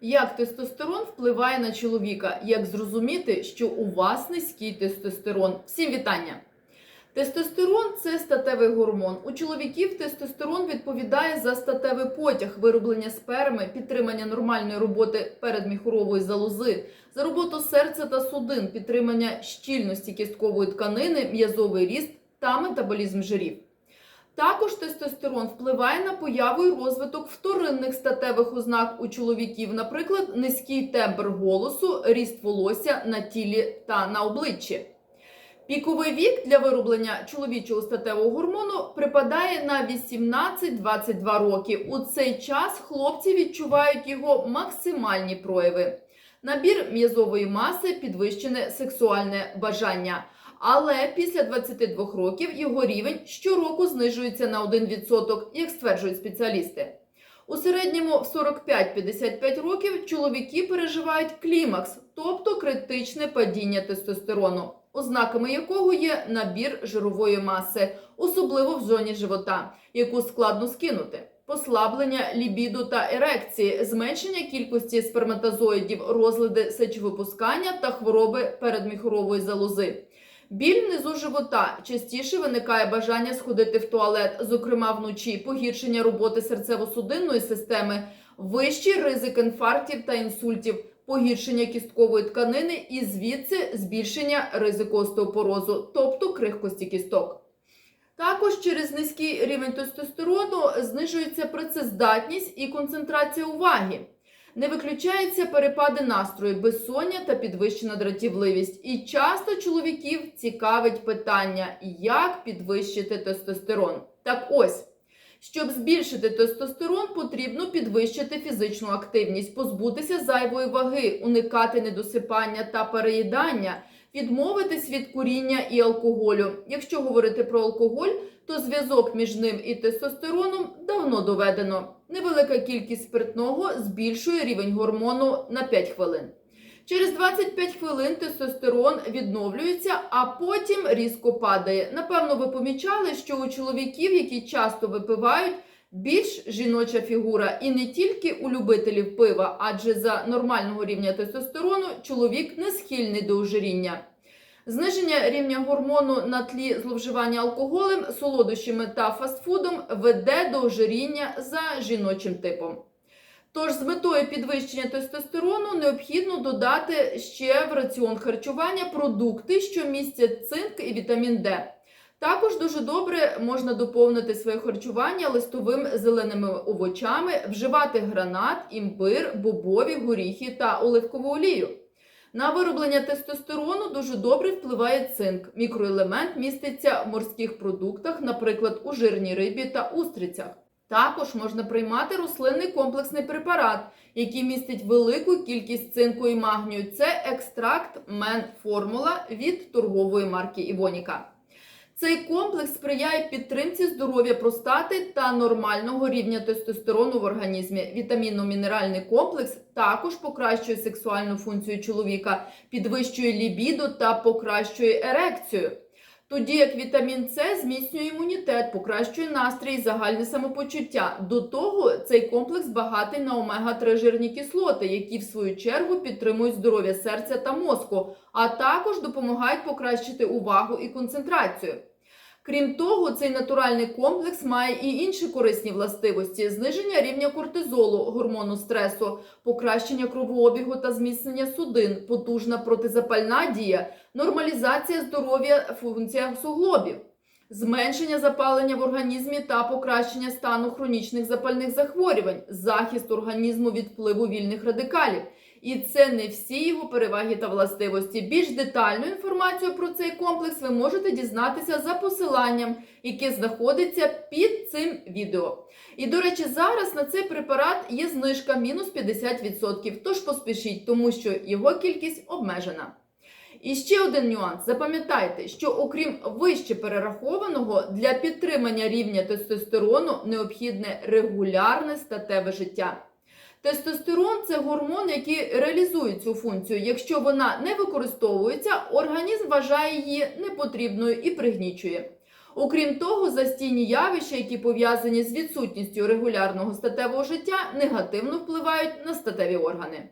Як тестостерон впливає на чоловіка? Як зрозуміти, що у вас низький тестостерон? Всім вітання! Тестостерон це статевий гормон. У чоловіків тестостерон відповідає за статевий потяг, вироблення сперми, підтримання нормальної роботи передміхурової залози, за роботу серця та судин, підтримання щільності кісткової тканини, м'язовий ріст та метаболізм жирів. Також тестостерон впливає на появу і розвиток вторинних статевих ознак у чоловіків, наприклад, низький тембр голосу, ріст волосся на тілі та на обличчі. Піковий вік для вироблення чоловічого статевого гормону припадає на 18-22 роки. У цей час хлопці відчувають його максимальні прояви. Набір м'язової маси, підвищене сексуальне бажання. Але після 22 років його рівень щороку знижується на 1%, як стверджують спеціалісти. У середньому в 45-55 років чоловіки переживають клімакс, тобто критичне падіння тестостерону, ознаками якого є набір жирової маси, особливо в зоні живота, яку складно скинути. Послаблення лібіду та ерекції, зменшення кількості сперматозоїдів, розлади сечовипускання та хвороби передміхорової залози. Біль внизу живота частіше виникає бажання сходити в туалет, зокрема вночі, погіршення роботи серцево-судинної системи, вищий ризик інфарктів та інсультів, погіршення кісткової тканини і звідси збільшення ризику остеопорозу, тобто крихкості кісток. Також через низький рівень тестостерону знижується працездатність і концентрація уваги. Не виключаються перепади настрою, безсоння та підвищена дратівливість. І часто чоловіків цікавить питання, як підвищити тестостерон. Так ось, щоб збільшити тестостерон, потрібно підвищити фізичну активність, позбутися зайвої ваги, уникати недосипання та переїдання, відмовитись від куріння і алкоголю. Якщо говорити про алкоголь, то зв'язок між ним і тестостероном давно доведено. Невелика кількість спиртного збільшує рівень гормону на 5 хвилин. Через 25 хвилин тестостерон відновлюється, а потім різко падає. Напевно, ви помічали, що у чоловіків, які часто випивають, більш жіноча фігура, і не тільки у любителів пива, адже за нормального рівня тестостерону чоловік не схильний до ожиріння. Зниження рівня гормону на тлі зловживання алкоголем, солодощами та фастфудом веде до ожиріння за жіночим типом. Тож з метою підвищення тестостерону необхідно додати ще в раціон харчування продукти, що містять цинк і вітамін Д. Також дуже добре можна доповнити своє харчування листовим зеленими овочами, вживати гранат, імбир, бобові, горіхи та оливкову олію. На вироблення тестостерону дуже добре впливає цинк. Мікроелемент міститься в морських продуктах, наприклад, у жирній рибі та устрицях. Також можна приймати рослинний комплексний препарат, який містить велику кількість цинку і магнію. Це екстракт Мен Формула від торгової марки Івоніка. Цей комплекс сприяє підтримці здоров'я простати та нормального рівня тестостерону в організмі. Вітамінно-мінеральний комплекс також покращує сексуальну функцію чоловіка, підвищує лібідо та покращує ерекцію. Тоді як вітамін С зміцнює імунітет, покращує настрій і загальне самопочуття. До того цей комплекс багатий на омега-3 жирні кислоти, які в свою чергу підтримують здоров'я серця та мозку, а також допомагають покращити увагу і концентрацію. Крім того, цей натуральний комплекс має і інші корисні властивості: зниження рівня кортизолу, гормону стресу, покращення кровообігу та зміцнення судин, потужна протизапальна дія, нормалізація здоров'я, функція суглобів, зменшення запалення в організмі та покращення стану хронічних запальних захворювань, захист організму від впливу вільних радикалів. І це не всі його переваги та властивості. Більш детальну інформацію про цей комплекс ви можете дізнатися за посиланням, яке знаходиться під цим відео. І, до речі, зараз на цей препарат є знижка мінус 50%, тож поспішіть, тому що його кількість обмежена. І ще один нюанс. Запам'ятайте, що окрім вище перерахованого, для підтримання рівня тестостерону необхідне регулярне статеве життя. Тестостерон це гормон, який реалізує цю функцію. Якщо вона не використовується, організм вважає її непотрібною і пригнічує. Окрім того, застійні явища, які пов'язані з відсутністю регулярного статевого життя, негативно впливають на статеві органи.